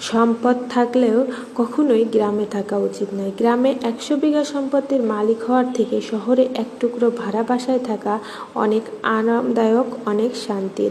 সম্পদ থাকলেও কখনোই গ্রামে থাকা উচিত নয়। গ্রামে একশো বিঘা সম্পত্তির মালিক হওয়ার থেকে শহরে এক টুকরো ভাড়া বাসায় থাকা অনেক আরামদায়ক, অনেক শান্তির।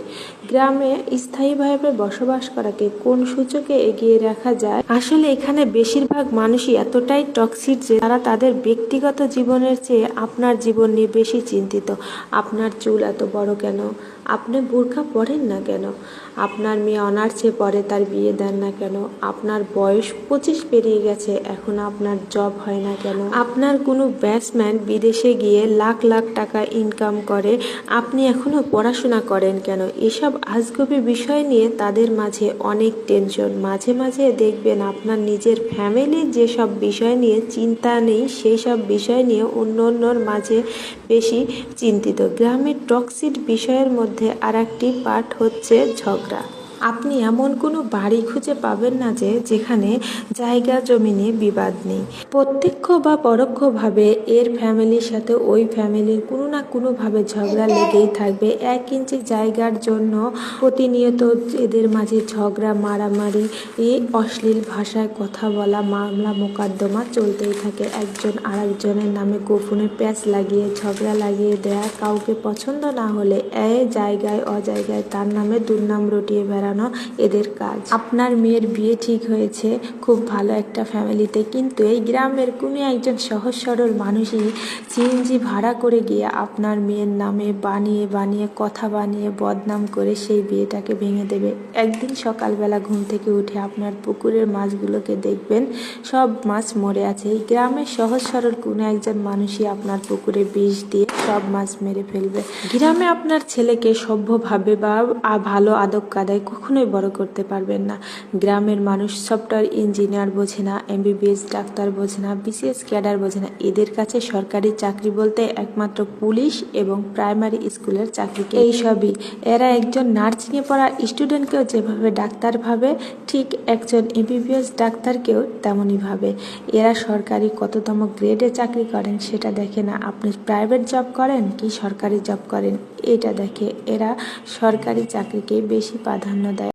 গ্রামে স্থায়ীভাবে বসবাস করাকে কোন সূচকে এগিয়ে রাখা যায়? আসলে এখানে বেশিরভাগ মানুষই এতটাই টক্সিক যে তারা তাদের ব্যক্তিগত জীবনের চেয়ে আপনার জীবন নিয়ে বেশি চিন্তিত। আপনার চুল এত বড় কেন? আপনি বোরখা পরেন না কেন? আপনার মেয়ে অনার্সে পরে তার বিয়ে দেন না কেন? আপনার বয়স পঁচিশ পেরিয়ে গেছে, এখন আপনার জব হয় না কেন? আপনার কোনো ব্যাটসম্যান বিদেশে গিয়ে লাখ লাখ টাকা ইনকাম করে, আপনি এখনও পড়াশোনা করেন কেন? এসব আজগবি বিষয় নিয়ে তাদের মাঝে অনেক টেনশন মাঝে মাঝে দেখবেন আপনার নিজের ফ্যামিলির যেসব বিষয় নিয়ে চিন্তা নেই সেই সব বিষয় নিয়ে অন্য অন্যর মাঝে বেশি চিন্তিত। গ্রামের টক্সিক বিষয়ের মধ্যে আর একটি পার্ট হচ্ছে ঝগড়া। আপনি এমন কোনো বাড়ি খুঁজে পাবেন না যে, যেখানে জায়গা জমি নিয়ে বিবাদ নেই। প্রত্যক্ষ বা পরোক্ষভাবে এর ফ্যামিলির সাথে ওই ফ্যামিলির কোনো না কোনোভাবে ঝগড়া লেগেই থাকবে। এক ইঞ্চি জায়গার জন্য প্রতিনিয়ত এদের মাঝে ঝগড়া, মারামারি, এই অশ্লীল ভাষায় কথা বলা, মামলা মোকদ্দমা চলতেই থাকে। একজন আরেকজনের নামে গোপনে প্যাচ লাগিয়ে, ঝগড়া লাগিয়ে দেয়া কাউকে পছন্দ না হলে এ জায়গায়, অজায়গায় তার নামে দুর্নাম রটিয়ে বেড়ানো এদের কাজ। আপনার মেয়ের বিয়ে ঠিক হয়েছে, খুব ভালো একটা ফ্যামিলিতে, কিন্তু এই গ্রামের কোনো একজন সহজ সরল মানুষই সিএনজি ভাড়া করে গিয়ে আপনার মেয়ের নামে বানিয়ে বানিয়ে কথা বানিয়ে বদনাম করে সেই বিয়েটাকে ভেঙে দেবে। একদিন সকালবেলা ঘুম থেকে উঠে আপনার পুকুরের মাছগুলোকে দেখবেন, সব মাছ মরে আছে। এই গ্রামের সহজ সরল কোনো একজন মানুষই আপনার পুকুরে বিষ দিয়ে সব মাছ মেরে ফেলবে। গ্রামে আপনার ছেলেকে সভ্যভাবে বা ভালো আদব কাদায় কখনোই বড় করতে পারবেন না। গ্রামের মানুষ সফটওয়্যার ইঞ্জিনিয়ার বোঝে না, এমবিবিএস ডাক্তার বোঝে না, বিসিএস ক্যাডার বোঝে না। এদের কাছে সরকারি চাকরি বলতে একমাত্র পুলিশ এবং প্রাইমারি স্কুলের চাকরি। এই সবই। এরা একজন নার্সিংয়ে পড়া স্টুডেন্টকেও যেভাবে ডাক্তার ভাবে, ঠিক একজন এমবিবিএস ডাক্তারকেও তেমনই ভাবে। এরা সরকারি কততম গ্রেডে চাকরি করেন সেটা দেখে না। আপনি প্রাইভেট জব করেন কি সরকারি জব করেন, এটা দেখে। এরা সরকারি চাকরিকে বেশি প্রাধান্য দেয়